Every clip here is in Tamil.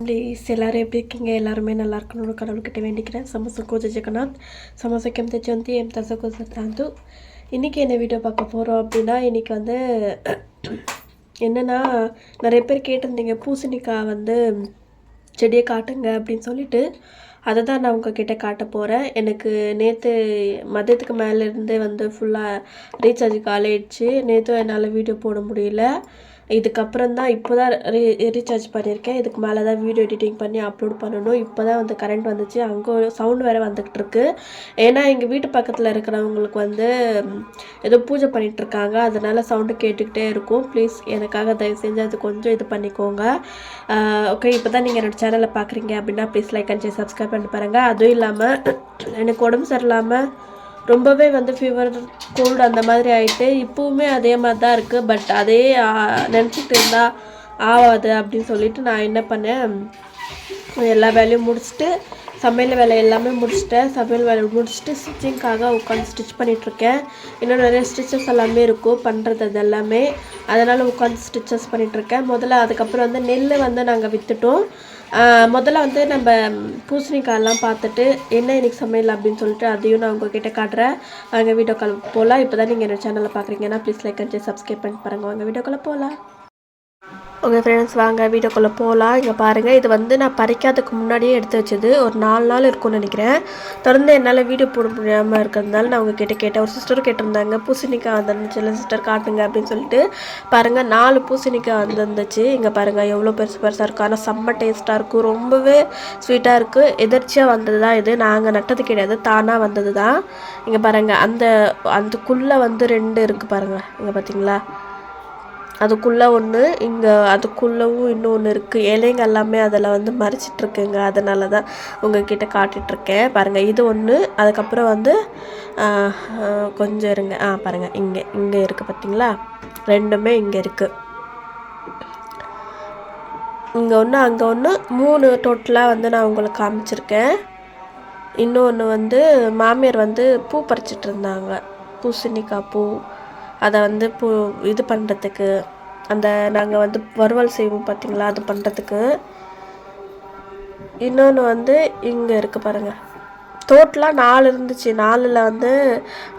ப்ளீஸ் எல்லோரும் எப்படி இருக்கீங்க? எல்லாருமே நல்லா இருக்கணும்னு கடவுள்கிட்ட வேண்டிக்கிறேன். சமோசா கோஜ ஜெகநாத் சமோசக்கம் தெஜந்தி எம் தசகோச தாந்து இன்றைக்கி என்ன வீடியோ பார்க்க போகிறோம் அப்படின்னா இன்றைக்கி வந்து என்னென்னா நிறைய பேர் கேட்டிருந்தீங்க பூசணிக்காய் வந்து செடியை காட்டுங்க அப்படின்னு சொல்லிட்டு. அதை தான் நான் உங்ககிட்ட காட்ட போகிறேன் எனக்கு நேற்று மதியத்துக்கு மேலேருந்தே வந்து ஃபுல்லாக ரீசார்ஜ் காலையிடுச்சு. நேற்றும் என்னால் வீடியோ போட முடியல. இதுக்கப்புறம் தான் இப்போ தான் ரீ ரீசார்ஜ் பண்ணியிருக்கேன். இதுக்கு மேலே தான் வீடியோ எடிட்டிங் பண்ணி அப்லோட் பண்ணணும். இப்போ தான் வந்து கரண்ட் வந்துச்சு. அங்கே சவுண்ட் வேறு வந்துக்கிட்டு இருக்கு. ஏன்னா எங்கள் வீட்டு பக்கத்தில் இருக்கிறவங்களுக்கு வந்து ஏதோ பூஜை பண்ணிகிட்ருக்காங்க அதனால் அதனால சவுண்டு கேட்டுக்கிட்டே இருக்கும். ப்ளீஸ் எனக்காக தயவு செஞ்சு அது கொஞ்சம் இது பண்ணிக்கோங்க. ஓகே இப்போ தான் நீங்கள் என்னோட சேனலை பார்க்குறீங்க அப்படின்னா ப்ளீஸ் லைக் அண்ட் சப்ஸ்கிரைப் பண்ணி பாருங்கள் அதுவும் இல்லாமல் எனக்கு உடம்பு சரியில்லாமல் ரொம்பவே வந்து ஃபீவர் கோல்டு அந்த மாதிரி ஆகிட்டு இப்போவுமே அதே மாதிரி தான் இருக்குது பட் அதே நினச்சிட்டு இருந்தால் ஆகாது அப்படின்னு சொல்லிட்டு நான் என்ன பண்ணேன்? எல்லா வேலையும் முடிச்சுட்டு சமையல் வேலை எல்லாமே முடிச்சிட்டேன். சமையல் வேலை முடிச்சுட்டு ஸ்டிச்சிங்க்காக உட்காந்து ஸ்டிச் பண்ணிகிட்ருக்கேன் இன்னும் நிறைய ஸ்டிச்சஸ் எல்லாமே இருக்கும் பண்ணுறது அது எல்லாமே அதனால் உட்காந்து ஸ்டிச்சஸ் பண்ணிகிட்ருக்கேன் முதல்ல அதுக்கப்புறம் வந்து நெல் வந்து நாங்கள் விற்றுட்டோம் முதல்ல வந்து நம்ம பூசணிக்காயெல்லாம் பார்த்துட்டு என்ன இன்னைக்கு சமையல் அப்படின்னு சொல்லிட்டு அதையும் நான் உங்ககிட்ட காட்டுறேன். வாங்க வீடியோக்கால் போகலாம். இப்போ தான் நீங்கள் என்னோடய சேனலில் பார்க்குறீங்கன்னா ப்ளீஸ் லைக் அண்ட் சப்ஸ்கிரைப் பண்ணி பாருங்கள் வாங்க வீடியோக்குள்ளே போகலாம். ஓகே ஃப்ரெண்ட்ஸ் வாங்க வீடியோக்குள்ளே போகலாம் இங்கே பாருங்கள் இது வந்து நான் பறிக்காததுக்கு முன்னாடியே எடுத்து வச்சது. ஒரு நாலு நாள் இருக்கும்னு நினைக்கிறேன். தொடர்ந்து என்னால் வீடியோ போட முடியாமல் இருக்கிறதுனால நான் உங்ககிட்ட கேட்டேன். ஒரு சிஸ்டர் கேட்டிருந்தாங்க பூசணிக்காய் வந்துருந்துச்சு. சிஸ்டர் காட்டுங்க அப்படின்னு சொல்லிட்டு. பாருங்கள் நாலு பூசணிக்காய் வந்துருந்துச்சு. இங்கே பாருங்கள் எவ்வளோ பெருசு பெருசாக இருக்கும். ஆனால் செம்ம டேஸ்ட்டாக இருக்கும். ரொம்பவே ஸ்வீட்டாக இருக்குது எதிர்ச்சியாக வந்தது தான் இது. நாங்கள் நட்டது கிடையாது. தானாக வந்தது தான் இங்கே பாருங்கள் அந்த அதுக்குள்ளே வந்து ரெண்டு இருக்குது பாருங்கள் இங்கே பார்த்தீங்களா அதுக்குள்ளே ஒன்று இங்கே அதுக்குள்ளவும் இன்னொன்று இருக்குது இலைங்க எல்லாமே அதில் வந்து மறைச்சிட்ருக்குங்க. அதனால தான் உங்ககிட்ட காட்டிகிட்ருக்கேன் பாருங்கள் இது ஒன்று அதுக்கப்புறம் வந்து கொஞ்சம் இருங்க. ஆ பாருங்கள் இங்கே இங்கே இருக்குது பார்த்தீங்களா ரெண்டுமே இங்கே இருக்குது இங்கே ஒன்று அங்கே ஒன்று மூணு டோட்டலாக வந்து நான் உங்களுக்கு காமிச்சிருக்கேன். இன்னொன்று வந்து மாமியார் வந்து பூ பறிச்சிட்டு இருந்தாங்க பூசணிக்காய் பூ. அதை வந்து பூ இது பண்ணுறதுக்கு அந்த நாங்கள் வந்து வறுவல் செய்வோம் பார்த்தீங்களா அது பண்ணுறதுக்கு இன்னொன்று வந்து இங்கே இருக்குது பாருங்கள் டோட்டலாக நாலு இருந்துச்சு. நாலில் வந்து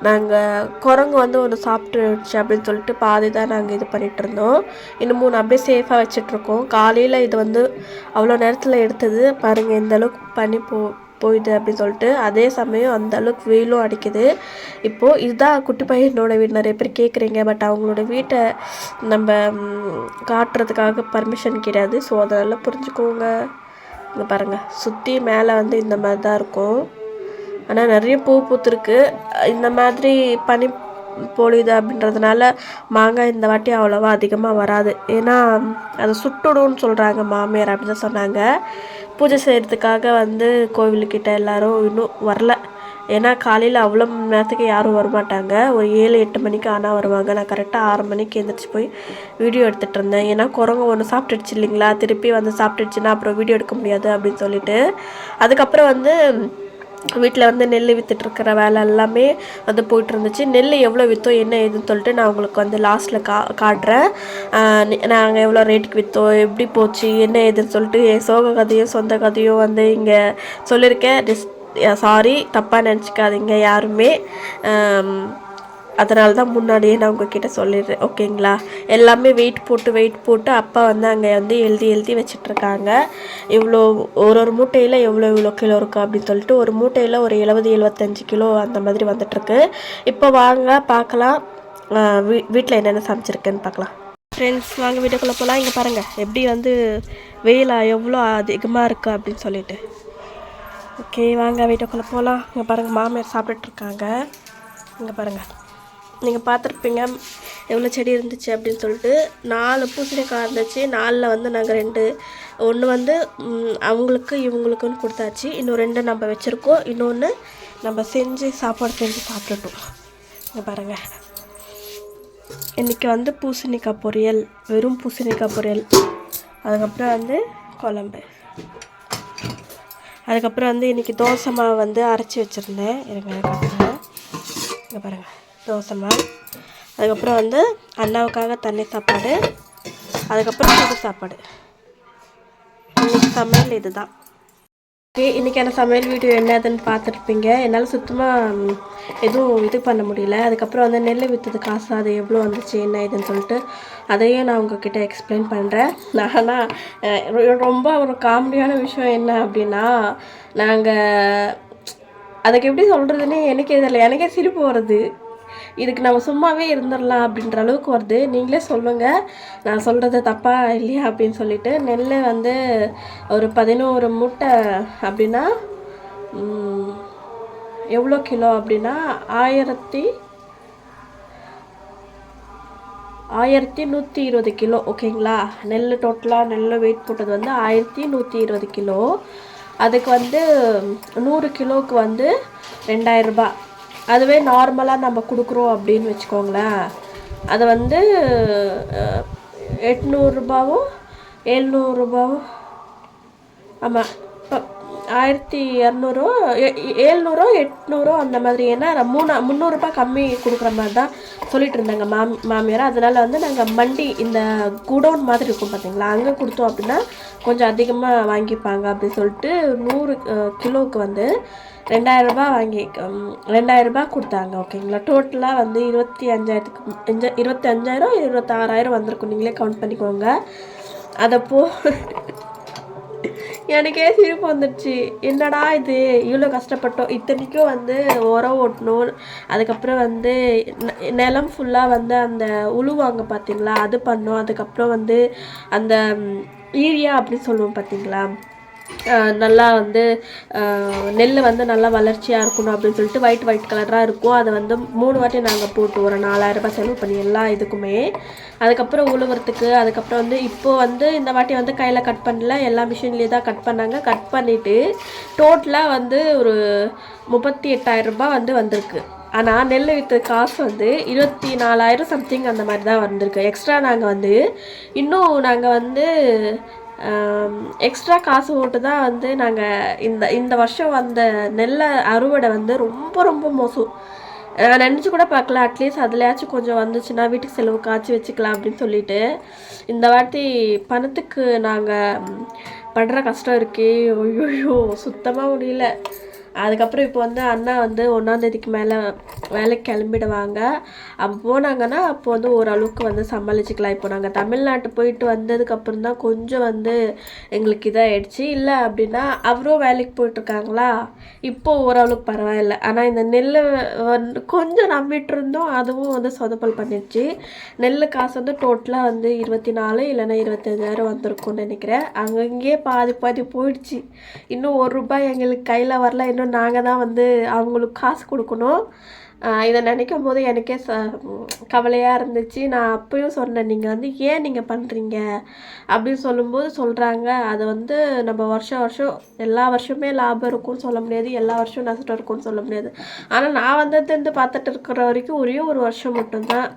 நாங்கள் குரங்கு வந்து ஒன்று சாப்பிட்டுச்சு அப்படின்னு சொல்லிட்டு பாதி தான் நாங்கள் இது பண்ணிகிட்டு இருந்தோம். இன்னும் மூணு அப்படியே சேஃபாக வச்சிட்ருக்கோம் காலையில் இது வந்து அவ்வளோ நேரத்தில் எடுத்தது. பாருங்கள் இந்த அளவுக்கு பண்ணி போ போயிடுது அப்படின்னு சொல்லிட்டு அதே சமயம் அந்த அளவுக்கு வெயிலும் அடிக்குது. இப்போது இதுதான் குட்டி பையனோட வீடு. நிறைய பேர் கேட்குறீங்க பட் அவங்களோட வீட்டை நம்ம காட்டுறதுக்காக பர்மிஷன் கிடையாது. ஸோ அதெல்லாம் புரிஞ்சுக்கோங்க. இங்கே பாருங்கள் சுற்றி மேலே வந்து இந்த மாதிரி தான் இருக்கும். ஆனால் நிறைய பூ பூத்துருக்கு. இந்த மாதிரி பனி பொழியுது அப்படின்றதுனால மாங்காய் இந்த வாட்டி அவ்வளோவா அதிகமாக வராது. ஏன்னா அதை சுட்டுடும்னு சொல்கிறாங்க மாமியார் அப்படின்னு தான் சொன்னாங்க. பூஜை செய்கிறதுக்காக வந்து கோவிலுக்கிட்ட எல்லாரும் இன்னும் வரல. ஏன்னா காலையில் அவ்வளோ மணி நேரத்துக்கு யாரும் வரமாட்டாங்க. ஒரு ஏழு எட்டு மணிக்கு ஆனால் வருவாங்க. நான் கரெக்டாக ஆறு மணிக்கு எழுந்திரிச்சு போய் வீடியோ எடுத்துகிட்டு இருந்தேன். ஏன்னா குரங்கு ஒன்று சாப்பிட்டுடுச்சு இல்லைங்களா? திருப்பி வந்து சாப்பிட்டுடுச்சுன்னா அப்புறம் வீடியோ எடுக்க முடியாது அப்படின்னு சொல்லிட்டு. அதுக்கப்புறம் வந்து வீட்டில் வந்து நெல் விற்றுட்ருக்கிற வேலை எல்லாமே வந்து போயிட்டுருந்துச்சு. நெல் எவ்வளோ விற்றோம் என்ன ஏதுன்னு சொல்லிட்டு நான் உங்களுக்கு வந்து லாஸ்ட்டில் கா காட்டுறேன். நாங்கள் எவ்வளோ ரேட்டுக்கு விற்றோம் எப்படி போச்சு என்ன ஏதுன்னு சொல்லிட்டு என் சோக கதையும் சொந்த கதையும் வந்து இங்கே சொல்லியிருக்கேன். டிஸ் சாரி தப்பாக நினச்சிக்காதீங்க யாருமே. அதனால தான் முன்னாடியே நான் உங்ககிட்ட சொல்லிடுறேன் ஓகேங்களா? எல்லாமே வெயிட் போட்டு வெயிட் போட்டு அப்பா வந்து அங்கே வந்து எழுதி எழுதி வச்சிட்ருக்காங்க. இவ்வளோ ஒரு ஒரு மூட்டையில் எவ்வளோ இவ்வளோ கிலோ இருக்குது அப்படின்னு சொல்லிட்டு ஒரு மூட்டையில் ஒரு எழுபது எழுபத்தஞ்சு கிலோ அந்த மாதிரி வந்துட்டுருக்கு இப்போ வாங்க பார்க்கலாம். வீ வீட்டில் என்னென்ன சமைச்சிருக்கேன்னு பார்க்கலாம். ஃப்ரெண்ட்ஸ் வாங்க வீட்டுக்குள்ளே போகலாம் இங்கே பாருங்கள் எப்படி வந்து வெயிலாக எவ்வளோ அதிகமாக இருக்குது அப்படின்னு சொல்லிட்டு. ஓகே வாங்க வீட்டுக்குள்ளே போகலாம் இங்கே பாருங்கள் மாமியார் சாப்பிட்டுட்டு இருக்காங்க இங்கே பாருங்கள் நீங்கள் பார்த்துருப்பீங்க எவ்வளோ செடி இருந்துச்சு அப்படின்னு சொல்லிட்டு நாலு பூசணிக்காய் இருந்துச்சு. நாலில் வந்து நாங்கள் ரெண்டு ஒன்று வந்து அவங்களுக்கு இவங்களுக்குன்னு கொடுத்தாச்சு. இன்னும் ரெண்டு நம்ம வச்சுருக்கோம். இன்னொன்று நம்ம செஞ்சு சாப்பாடு செஞ்சு சாப்பிட்டுட்டோம் இங்கே பாருங்கள் இன்றைக்கி வந்து பூசணிக்காய் பொரியல் வெறும் பூசணிக்காய் பொரியல். அதுக்கப்புறம் வந்து குழம்பு. அதுக்கப்புறம் வந்து இன்றைக்கி தோசை மாவு வந்து அரைச்சி வச்சுருந்தேன். இருங்க இங்கே பாருங்கள் தோசை மாவு. அதுக்கப்புறம் வந்து அண்ணாவுக்காக தண்ணி சாப்பாடு. அதுக்கப்புறம் புது சாப்பாடு. இன்றைக்கி சமையல் இதுதான். ஓகே இன்றைக்கான சமையல் வீடியோ என்னதுன்னு பார்த்துருப்பீங்க. என்னால் சுத்தமாக எதுவும் இது பண்ண முடியல. அதுக்கப்புறம் வந்து நெல் விற்றது காசு அது எவ்வளோ வந்துச்சு என்ன இதுன்னு சொல்லிட்டு அதையும் நான் உங்ககிட்ட எக்ஸ்பிளைன் பண்ணுறேன் ஆனால் ரொம்ப ஒரு காமெடியான விஷயம் என்ன அப்படின்னா நாங்கள் அதுக்கு எப்படி சொல்கிறதுன்னு எனக்கே தெரியல. எனக்கே சிரிப்பு வருது. இதுக்கு நம்ம சும்மாவே இருந்துடலாம் அப்படின்ற அளவுக்கு வருது. நீங்களே சொல்லுங்கள் நான் சொல்கிறது தப்பா இல்லையா அப்படின்னு சொல்லிட்டு நெல் வந்து ஒரு பதினோரு மூட்டை அப்படின்னா எவ்வளோ கிலோ அப்படின்னா ஆயிரத்தி ஆயிரத்தி நூற்றி இருபது கிலோ ஓகேங்களா? நெல் டோட்டலாக நெல் வெயிட் போட்டது வந்து ஆயிரத்தி நூற்றி இருபது கிலோ. அதுக்கு வந்து நூறு கிலோவுக்கு வந்து ரெண்டாயிரம் ரூபாய். அதுவே நார்மலாக நம்ம கொடுக்குறோம் அப்படின்னு வச்சுக்கோங்களேன். அது வந்து எட்நூறுரூபாவும் எட்நூறுரூபாவோ எழுநூறுபாவோ ஆமாம் இப்போ ஆயிரத்தி இரநூறோ ஏழ்நூறோ எட்நூறோ அந்த மாதிரி. ஏன்னா மூணு முந்நூறுரூபா கம்மி கொடுக்குற மாதிரி தான் சொல்லிட்டு இருந்தாங்க மாம் மாமியார். அதனால் வந்து நாங்கள் மண்டி இந்த குடோன் மாதிரி இருக்கும் பார்த்தீங்களா அங்கே கொடுத்தோம் அப்படின்னா கொஞ்சம் அதிகமாக வாங்கிப்பாங்க அப்படின்னு சொல்லிட்டு நூறு கிலோவுக்கு வந்து ரெண்டாயிரம் ரூபாய் வாங்கி ரெண்டாயிரம் ரூபாய் கொடுத்தாங்க ஓகேங்களா? டோட்டலாக வந்து இருபத்தி அஞ்சாயிரத்துக்கு இருபத்தி அஞ்சாயிரம் இருபத்தாறாயிரம் வந்திருக்கும். நீங்களே கவுண்ட் பண்ணிக்கோங்க. அதை போ. எனக்கே சிரிப்பு வந்துடுச்சு. என்னடா இது? இவ்வளோ கஷ்டப்பட்டோம். இத்தனைக்கும் வந்து உரம் ஓட்டணும். அதுக்கப்புறம் வந்து ந- நிலம் ஃபுல்லாக வந்து அந்த உழுவாங்க பார்த்தீங்களா? அது பண்ணோம். அதுக்கப்புறம் வந்து அந்த ஈரியா அப்படின்னு சொல்லுவோம் பார்த்தீங்களா? நல்லா வந்து நெல் வந்து நல்லா வளர்ச்சியாக இருக்கணும் அப்படின்னு சொல்லிட்டு ஒயிட் ஒயிட் கலராக இருக்கும். அதை வந்து மூணு வாட்டி நாங்கள் போட்டு ஒரு நாலாயிரம் ரூபாய் செலவு பண்ணி எல்லா இதுக்குமே. அதுக்கப்புறம் உழுவுறதுக்கு அதுக்கப்புறம் வந்து இப்போது வந்து இந்த வாட்டி வந்து கையில் கட் பண்ணல. எல்லா மிஷின்லேயே தான் கட் பண்ணாங்க. கட் பண்ணிவிட்டு டோட்டலாக வந்து ஒரு முப்பத்தி எட்டாயிரம் ரூபாய் வந்து வந்திருக்கு. ஆனால் நெல் விற்ற காசு வந்து இருபத்தி நாலாயிரம் சம்திங் அந்த மாதிரி தான் வந்திருக்கு. எக்ஸ்ட்ரா நாங்கள் வந்து இன்னும் நாங்கள் வந்து எக்ஸ்ட்ரா காசு போட்டு தான் வந்து நாங்கள் இந்த இந்த வருஷம் வந்த நெல்லை அறுவடை வந்து ரொம்ப ரொம்ப மோசம். நான் நினச்சி கூட பார்க்கல. அட்லீஸ்ட் அதுலயாச்சும் கொஞ்சம் வந்துச்சுன்னா வீட்டுக்கு செலவு காய்ச்சி வச்சுக்கலாம் அப்படின்னு சொல்லிட்டு. இந்த வாட்டி பணத்துக்கு நாங்கள் படுற கஷ்டம் இருக்கே. ஐயோ சுத்தமாக முடியல. அதுக்கப்புறம் இப்போ வந்து அண்ணா வந்து ஒன்றாந்தேதிக்கு மேலே வேலைக்கு கிளம்பிடுவாங்க. அப்போ போனாங்கன்னா அப்போ வந்து ஓரளவுக்கு வந்து சமாளிச்சுக்கலாம். இப்போ நாங்கள் தமிழ்நாட்டு போயிட்டு வந்ததுக்கப்புறம் தான் கொஞ்சம் வந்து எங்களுக்கு இதாகிடுச்சு இல்லை அப்படின்னா அவரும் வேலைக்கு போயிட்டுருக்காங்களா? இப்போ ஓரளவுக்கு பரவாயில்ல. ஆனால் இந்த நெல்லை வந்து கொஞ்சம் நம்பிட்டு இருந்தோம். அதுவும் வந்து சொதப்பல் பண்ணிடுச்சு. நெல் காசு வந்து டோட்டலாக வந்து இருபத்தி நாலு இல்லைன்னா இருபத்தஞ்சாயிரம் வந்திருக்கும்னு நினைக்கிறேன். அங்கங்கேயே பாதி பாதி போயிடுச்சு. இன்னும் ஒரு ரூபாய் எங்களுக்கு கையில் வரல. இன்னும் நாங்கள் தான் வந்து அவங்களுக்கு காசு கொடுக்கணும். இதை நினைக்கும் போது எனக்கே ச கவலையாக இருந்துச்சு. நான் அப்பயும் சொன்னேன் நீங்கள் வந்து ஏன் நீங்கள் பண்ணுறீங்க அப்படின்னு சொல்லும்போது சொல்கிறாங்க அது வந்து நம்ம வருஷம் வருஷம் எல்லா வருஷமே லாபம் இருக்கும்னு சொல்ல முடியாது. எல்லா வருஷம் நஷ்டம் இருக்கும்னு சொல்ல முடியாது. ஆனால் நான் வந்ததுலேருந்து பார்த்துட்டு இருக்கிற வரைக்கும் ஒரே ஒரு வருஷம் மட்டும்தான்.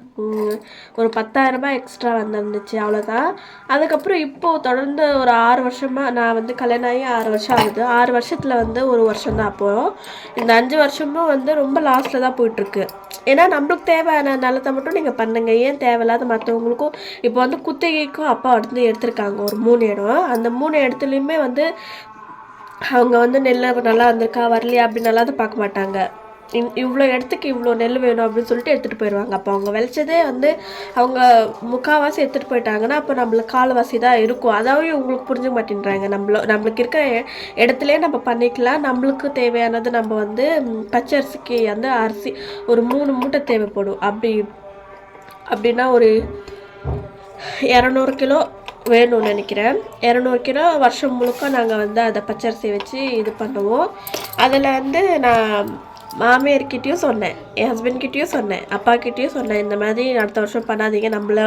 ஒரு பத்தாயிரரூபா எக்ஸ்ட்ரா வந்துருந்துச்சு அவ்வளோதான் அதுக்கப்புறம் இப்போது தொடர்ந்து ஒரு ஆறு வருஷமாக நான் வந்து கல்யாணம் ஆகி ஆறு வருஷம் ஆகுது. ஆறு வருஷத்தில் வந்து ஒரு வருஷம் தான் அப்போது இந்த அஞ்சு வருஷமும் வந்து ரொம்ப லாஸ்ட்டில் தான் போயிட்டுருக்கு. ஏன்னா நம்மளுக்கு தேவையான நிலத்தை மட்டும் நீங்கள் பண்ணுங்க. ஏன் தேவையில்லாத மற்றவங்களுக்கும் இப்போ வந்து குத்தகைக்கும் அப்பா வந்து எடுத்திருக்காங்க. ஒரு மூணு இடம். அந்த மூணு இடத்துலையுமே வந்து அவங்க வந்து நெல் நல்லா வந்திருக்கா வரலையா அப்படின்னு நல்லா தான் பார்க்க மாட்டாங்க. இவ்வளோ இடத்துக்கு இவ்வளோ நெல் வேணும் அப்படின்னு சொல்லிட்டு எடுத்துகிட்டு போயிடுவாங்க அப்போ அவங்க விளைச்சதே வந்து அவங்க முக்கால்வாசி எடுத்துகிட்டு போயிட்டாங்கன்னா அப்போ நம்மளுக்கு கால்வாசி தான் இருக்கும். அதாவது உங்களுக்கு புரிஞ்ச மாட்டேன்றாங்க. நம்மள நம்மளுக்கு இருக்கிற இ- நம்ம பண்ணிக்கலாம். நம்மளுக்கு தேவையானது நம்ம வந்து பச்சை அரிசிக்கு வந்து அரிசி ஒரு மூணு மூட்டை தேவைப்படும். அப்படி அப்படின்னா ஒரு இரநூறு கிலோ வேணும்னு நினைக்கிறேன். இரநூறு கிலோ வருஷம் முழுக்க நாங்கள் வந்து அதை பச்சரிசி வச்சு இது பண்ணுவோம். அதில் வந்து நான் மாமியார்கிட்டயும் சொன்னேன் என் ஹஸ்பண்ட்கிட்டேயும் சொன்னேன் அப்பாக்கிட்டேயும் சொன்னேன் இந்த மாதிரி அடுத்த வருஷம் பண்ணாதீங்க நம்மள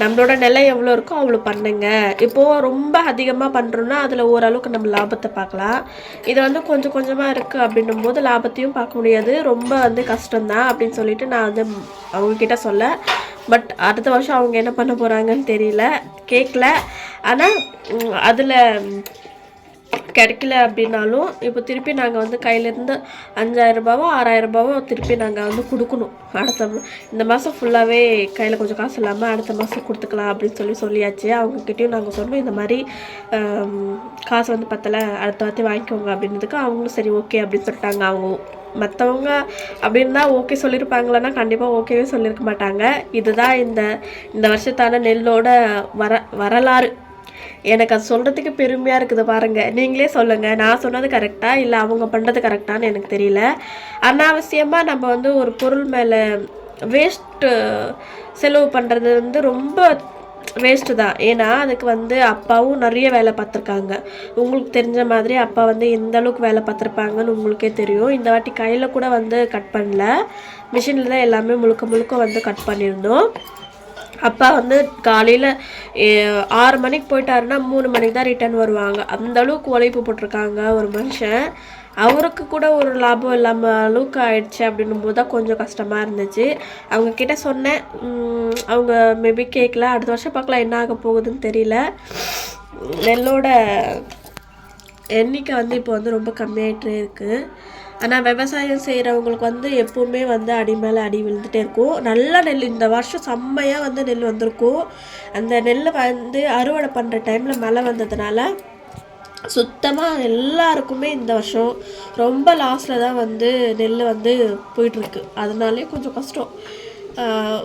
நம்மளோட நிலை எவ்வளோ இருக்கோ அவ்வளோ பண்ணுங்க. இப்போது ரொம்ப அதிகமாக பண்ணுறோன்னா அதில் ஓரளவுக்கு நம்ம லாபத்தை பார்க்கலாம். இது வந்து கொஞ்சம் கொஞ்சமாக இருக்குது அப்படின்னும் போது லாபத்தையும் பார்க்க முடியாது. ரொம்ப வந்து கஷ்டம்தான் அப்படின்னு சொல்லிட்டு நான் வந்து அவங்கக்கிட்ட சொல்ல. பட் அடுத்த வருஷம் அவங்க என்ன பண்ண போகிறாங்கன்னு தெரியல கேட்கல ஆனால் அதில் கிடைக்கல அப்படின்னாலும் இப்போ திருப்பி நாங்கள் வந்து கையிலேருந்து அஞ்சாயிரம் ரூபாவோ ஆறாயிரம் ரூபாவோ திருப்பி நாங்கள் வந்து கொடுக்கணும். அடுத்த இந்த மாதம் ஃபுல்லாகவே கையில் கொஞ்சம் காசு இல்லாமல் அடுத்த மாதம் கொடுத்துக்கலாம் அப்படின்னு சொல்லி சொல்லியாச்சு. அவங்கக்கிட்டேயும் நாங்கள் சொன்னோம் இந்த மாதிரி காசு வந்து பத்தலை அடுத்த வார்த்தை வாங்கிக்கோங்க அப்படின்றதுக்கு அவங்களும் சரி ஓகே அப்படின்னு சொல்லிட்டாங்க. அவங்க மற்றவங்க அப்படின்னா ஓகே சொல்லியிருப்பாங்களன்னா கண்டிப்பாக ஓகேவே சொல்லியிருக்க மாட்டாங்க. இதுதான் இந்த இந்த வருஷத்தான நெல்லோட வர வரலாறு. எனக்கு அது சொல்கிறதுக்கு பெருமையாக இருக்குது பாருங்கள் நீங்களே சொல்லுங்கள் நான் சொன்னது கரெக்டாக இல்லை அவங்க பண்ணுறது கரெக்டானு எனக்கு தெரியல. அனாவசியமாக நம்ம வந்து ஒரு பொருள் மேலே வேஸ்ட்டு செலவு பண்ணுறது வந்து ரொம்ப வேஸ்ட்டு தான். ஏன்னா அதுக்கு வந்து அப்பாவும் நிறைய வேலை பார்த்துருக்காங்க. உங்களுக்கு தெரிஞ்ச மாதிரி அப்பா வந்து எந்த அளவுக்கு வேலை பார்த்துருப்பாங்கன்னு உங்களுக்கே தெரியும். இந்த வாட்டி கையில் கூட வந்து கட் பண்ணல. மிஷினில் தான் எல்லாமே முழுக்க முழுக்க வந்து கட் பண்ணியிருந்தோம். அப்பா வந்து காலையில் ஆறு மணிக்கு போயிட்டாருன்னா மூணு மணிக்கு தான் ரிட்டர்ன் வருவாங்க. அந்தளவுக்கு உழைப்பு போட்டிருக்காங்க ஒரு மனுஷன். அவருக்கு கூட ஒரு லாபம் இல்லாமல் அளவுக்கு ஆயிடுச்சு அப்படின்னும் போது தான் கொஞ்சம் கஷ்டமாக இருந்துச்சு. அவங்க கிட்டே சொன்னேன் அவங்க மேபி கேட்கல அடுத்த வருஷம் பார்க்கலாம் என்ன ஆக போகுதுன்னு தெரியல. நெல்லோட எண்ணிக்கை வந்து இப்போ வந்து ரொம்ப கம்மியாகிட்டே இருக்குது ஆனால் விவசாயம் செய்கிறவங்களுக்கு வந்து எப்போவுமே வந்து அடி மேலே அடி விழுந்துட்டே இருக்கும். நல்ல நெல் இந்த வருஷம் செம்மையாக வந்து நெல் வந்திருக்கும். அந்த நெல்லை வந்து அறுவடை பண்ணுற டைமில் மழை வந்ததுனால சுத்தமாக எல்லாருக்குமே இந்த வருஷம் ரொம்ப லாஸில் தான் வந்து நெல் வந்து போயிட்டுருக்கு. அதனாலே கொஞ்சம் கஷ்டம்.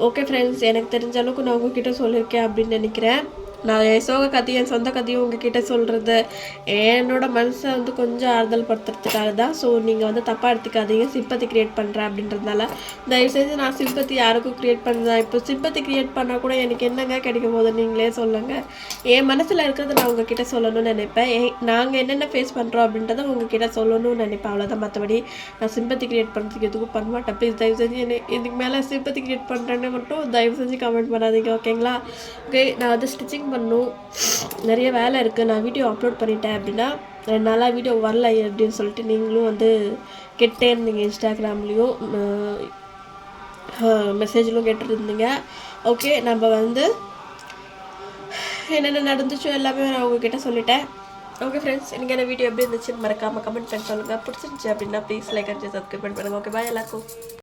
ஓகே ஃப்ரெண்ட்ஸ் எனக்கு தெரிஞ்ச அளவுக்கு நான் உங்ககிட்ட சொல்லியிருக்கேன் அப்படின்னு நினைக்கிறேன். நான் என் சோக கதையும் என் சொந்த கதையும் உங்ககிட்ட சொல்கிறது என்னோட மனசை வந்து கொஞ்சம் ஆறுதல் படுத்துறதுக்காக தான். ஸோ நீங்கள் வந்து தப்பாக எடுத்துக்காதீங்க. சிம்பத்தி க்ரியேட் பண்ணுறேன் அப்படின்றதுனால. தயவு செஞ்சு நான் சிம்பத்தி யாருக்கும் க்ரியேட் பண்ணுறேன் இப்போ சிம்பத்தி க்ரியேட் பண்ணால் கூட எனக்கு என்னங்க கிடைக்கும்? போது நீங்களே சொல்லுங்கள் என் மனசில் இருக்கிறத நான் உங்ககிட்ட சொல்லணும்னு நினைப்பேன். ஏ- நாங்கள் என்னென்ன ஃபேஸ் பண்ணுறோம் அப்படின்றத உங்ககிட்ட சொல்லணும்னு நினைப்பேன். அவ்வளோதான் மற்றபடி நான் சிம்பத்தி க்ரியேட் பண்ணுறதுக்கு எதுவும் பண்ண மாட்டேன். ப்ளீஸ் தயவு செஞ்சு என்னை இதுக்கு மேலே சிம்பத்தி க்ரியேட் பண்ணுறேன்னு மட்டும் தயவு செஞ்சு கமெண்ட் பண்ணாதீங்க. ஓகேங்களா ஓகே நான் வந்து ஸ்டிச்சிங் பண்ணணும் நிறைய வேலை இருக்குது நான் வீடியோ அப்லோட் பண்ணிட்டேன் அப்படின்னா ரெண்டு நாளாக வீடியோ வரல அப்படின்னு சொல்லிட்டு நீங்களும் வந்து கேட்டே இருந்தீங்க இன்ஸ்டாகிராம்லேயும் மெசேஜிலும் கேட்டுருந்தீங்க ஓகே நம்ம வந்து என்னென்ன நடந்துச்சோ எல்லாமே நான் உங்ககிட்ட சொல்லிட்டேன். ஓகே ஃப்ரெண்ட்ஸ் எனக்கு என்ன வீடியோ எப்படி இருந்துச்சுன்னு மறக்காமல் கமெண்ட் பண்ணி சொல்லுங்கள் பிடிச்சிருந்துச்சு அப்படின்னா ப்ளீஸ் லைக் அஞ்சு சப்ஸ்கிரைப் பண்ணுங்கள் ஓகே பாய் எல்லாருக்கும்.